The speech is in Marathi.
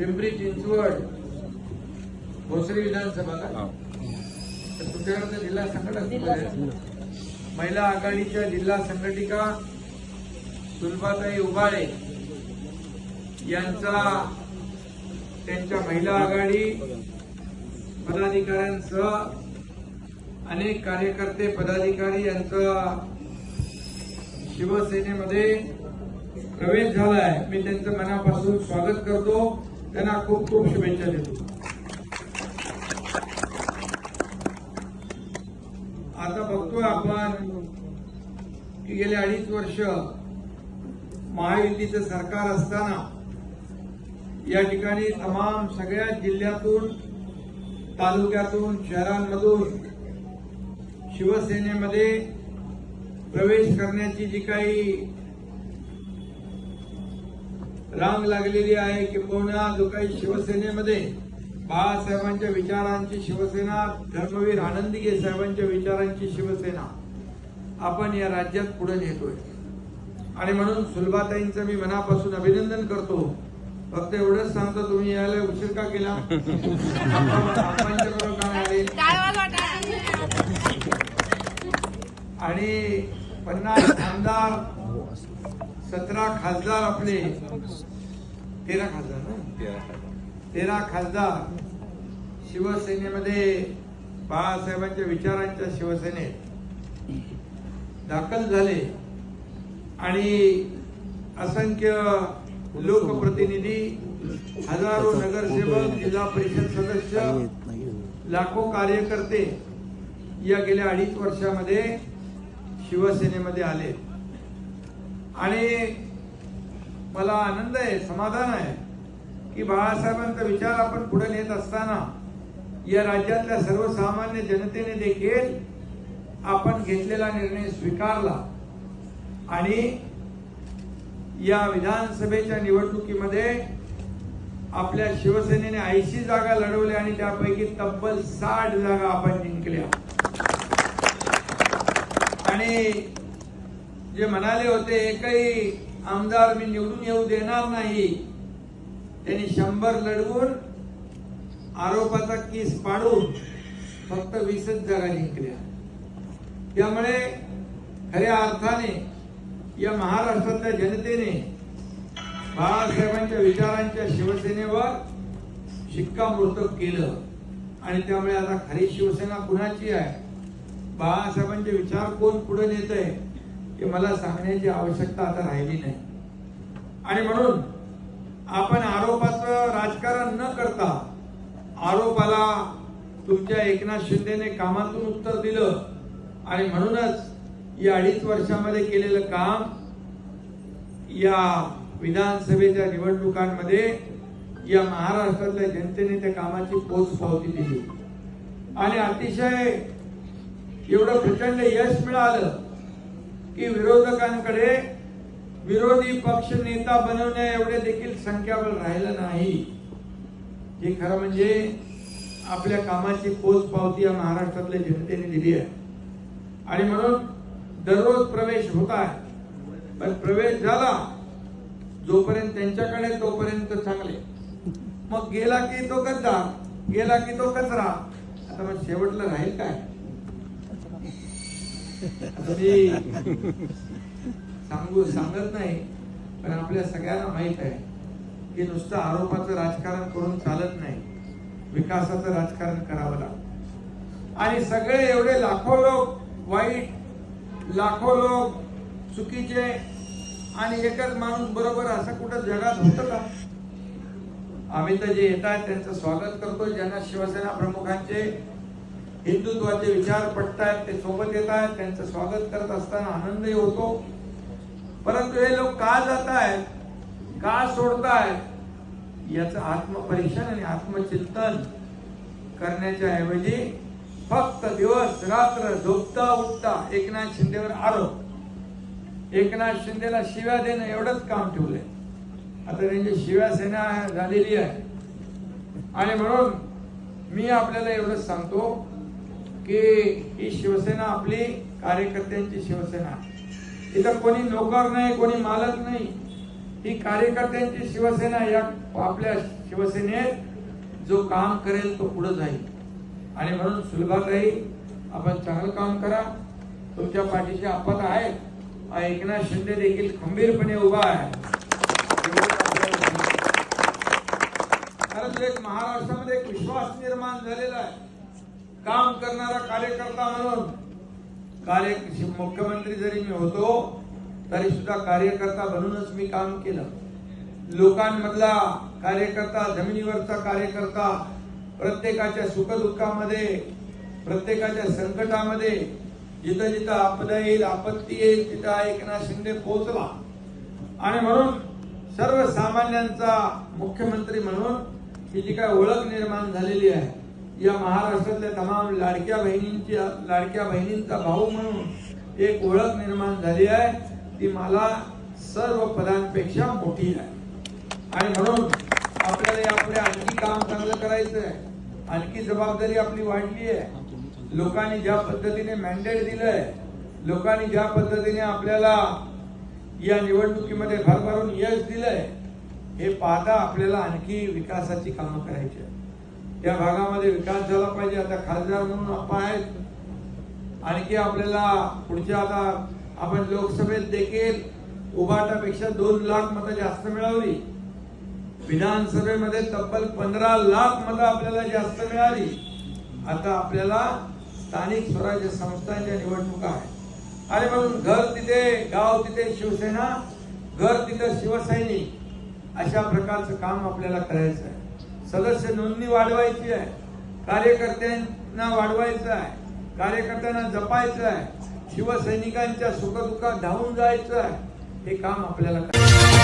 पिंपरी चिंचवड भोसरी विधानसभा का? हा. तर तुमच्याकडे जिल्हा संघटक महिला आघाडीच्या जिल्हा संघटिका सुलभाताई उबाळे यांचा त्यांच्या महिला आघाडी पदाधिकाऱ्यांसह अनेक कार्यकर्ते पदाधिकारी यांचा शिवसेनेमध्ये प्रवेश झाला आहे मी त्यांचं मनापासून स्वागत करतो. त्यांना खूप खूप शुभेच्छा देतो. आता बघतोय आपण की गेले अडीच वर्ष महायुतीचं सरकार असताना या ठिकाणी तमाम सगळ्या जिल्ह्यातून तालुक्यातून शहरांमधून शिवसेनेमध्ये प्रवेश करण्याची जी काही रांग लागलेली आहे किंबहुना जो काही शिवसेनेमध्ये? बाळासाहेबांच्या विचारांची शिवसेना धर्मवीर आनंदगे साहेबांच्या विचारांची शिवसेना. आपण या राज्यात पुढे नेतोय. आणि म्हणून सुलभाताईंचं मी मनापासून अभिनंदन करतो. फक्त एवढंच सांगतो तुम्ही यायला उशीर का केला? का? आणि पन्नास आमदार सतरा खासदार आपले. तेरा खासदार ना? तेरा खासदार. शिवसेनेमध्ये बाळासाहेबांच्या विचारांच्या शिवसेनेत दाखल झाले. आणि असंख्य लोकप्रतिनिधी हजारो नगरसेवक जिल्हा परिषद सदस्य लाखो कार्यकर्ते या गेल्या अडीच वर्षामध्ये शिवसेनेमध्ये आले. आणि मला आनंद आहे समाधान आहे की बाळासाहेबांचा विचार आपण पुढे नेत असताना या राज्यातल्या सर्वसामान्य जनतेने देखील आपण घेतलेला निर्णय स्वीकारला. आणि या विधानसभेच्या निवडणुकीमध्ये आपल्या शिवसेनेने ऐंशी जागा लढवल्या आणि त्यापैकी तब्बल साठ जागा आपण जिंकल्या. आणि जे म्हणाले होते एकही आमदार मी निवडून येऊ देणार नाही. त्यांनी शंभर लढवून आरोपाचा केस पाडून फक्त वीसच जागा जिंकल्या. त्यामुळे खऱ्या अर्थाने या महाराष्ट्रातल्या जनतेने बाळासाहेबांच्या विचारांच्या शिवसेनेवर शिक्कामोर्तब केलं. आणि त्यामुळे आता खरी शिवसेना कुणाची आहे? बाळासाहेबांचे विचार कोण पुढे नेत आहे हे मला सांगण्याची आवश्यकता आता राहिली नाही. आणि म्हणून आपण आरोपाचं राजकारण न करता आरोपाला तुमच्या एकनाथ शिंदेने कामातून उत्तर दिलं आणि म्हणूनच या अडीच वर्षामध्ये केलेलं काम या विधानसभेच्या निवडणुकांमध्ये या महाराष्ट्रातल्या जनतेने त्या कामाची पोच पावती दिली. आणि अतिशय एवढं प्रचंड यश मिळालं की विरोधकांकडे विरोधी पक्ष नेता बनवण्या एवढे देखील संख्याबळ राहिलं नाही. हे खरं म्हणजे आपल्या कामाची पोच पावती या महाराष्ट्रातल्या जनतेने दिली आहे. आणि म्हणून दररोज प्रवेश होत आहे. पण प्रवेश झाला जोपर्यंत त्यांच्याकडे तोपर्यंत चांगले. मग गेला की तो गद्दार गेला की तो कचरा. आता मग शेवटला राहील काय? आता सांगू सांगत नाही पण आपल्या सगळ्यांना माहीत आहे की नुसतं आरोपाचं राजकारण करून चालत नाही. विकासाचं राजकारण करावं लागतं. आणि सगळे एवढे लाखो लोक वाईट लाखो लोक चुकीचे आणि एकच माणूस बरोबर असं कुठं जगात होतं का? आम्ही तर जे येत त्यांचं स्वागत करतो ज्यांना शिवसेना प्रमुखांचे हिंदुत्वाचे विचार पटतायत ते सोबत येत आहेत त्यांचं स्वागत करत असताना आनंदही होतो. परंतु हे लोक का जात आहेत का सोडतायत याचं आत्मपरीक्षण आणि आत्मचिंतन करण्याच्या ऐवजी फक्त दिवस रात्र झोपता उठता एकनाथ शिंदेवर आरोप. एकनाथ शिंदेला शिव्या देणं एवढंच काम ठेवलंय. आता त्यांची शिव्या सेना झालेली आहे. आणि म्हणून मी आपल्याला एवढंच सांगतो की ही शिवसेना आपली कार्यकर्त्यांची शिवसेना. इथं कोणी नोकर नाही कोणी मालक नाही. ही कार्यकर्त्यांची शिवसेना या आपल्या शिवसेनेत जो काम करेल तो पुढे जाईल. आणि म्हणून सुलभाताई आपण चांगलं काम करा. तुमच्या पाठीशी आपत आहे. एकनाथ शिंदे देखील खंबीरपणे उभा आहे. खरंच एक महाराष्ट्रामध्ये एक विश्वास निर्माण झालेला आहे. काम करणारा कार्यकर्ता म्हणून. कार्य मुख्यमंत्री जरी मी होतो तरी सुद्धा कार्यकर्ता म्हणूनच मी काम केलं. लोकांमधला कार्यकर्ता जमिनीवरचा कार्यकर्ता प्रत्येकाच्या सुखदुःखामध्ये प्रत्येकाच्या संकटामध्ये जिथं जिथं आपदा येईल आपत्ती येईल तिथं हा एकनाथ शिंदे पोहोचला. आणि म्हणून सर्वसामान्यांचा मुख्यमंत्री म्हणून ही जी काय ओळख निर्माण झालेली आहे या महाराष्ट्रातल्या तमाम लाडक्या बहिणींची लाडक्या बहिणींचा भाऊ म्हणून एक ओळख निर्माण झाली आहे. ती मला सर्व पदांपेक्षा मोठी आहे. आणि म्हणून आपल्याला यापुढे आणखी काम चांगलं करायचं आहे आणखी जबाबदारी आपली वाढली आहे. लोकांनी ज्या पद्धतीने मॅन्डेट दिलंय लोकांनी ज्या पद्धतीने आपल्याला या निवडणुकीमध्ये भरभरून यश दिलंय हे पाहता आपल्याला आणखी विकासाची कामं करायची आहेत. त्या भागामध्ये विकास झाला पाहिजे. आता खासदार म्हणून आपण आहेत. आणखी आपल्याला पुढच्या आता आपण लोकसभेत देखील उभाटापेक्षा दोन लाख मतं जास्त मिळवली विधानसभेमध्ये तब्बल पंधरा लाख मतं आपल्याला जास्त मिळाली. आता आपल्याला स्थानिक स्वराज्य संस्थांच्या निवडणुका आहेत. आणि म्हणून घर तिथे गाव तिथे शिवसेना घर तिथे शिवसैनिक अशा प्रकारचं काम आपल्याला करायचं आहे. सदस्य नोंदणी वाढवायची आहे. कार्यकर्त्यांना वाढवायचं आहे. कार्यकर्त्यांना जपायचं आहे. शिवसैनिकांच्या सुखदुःखात धावून जायचं आहे. हे काम आपल्याला करायचं आहे.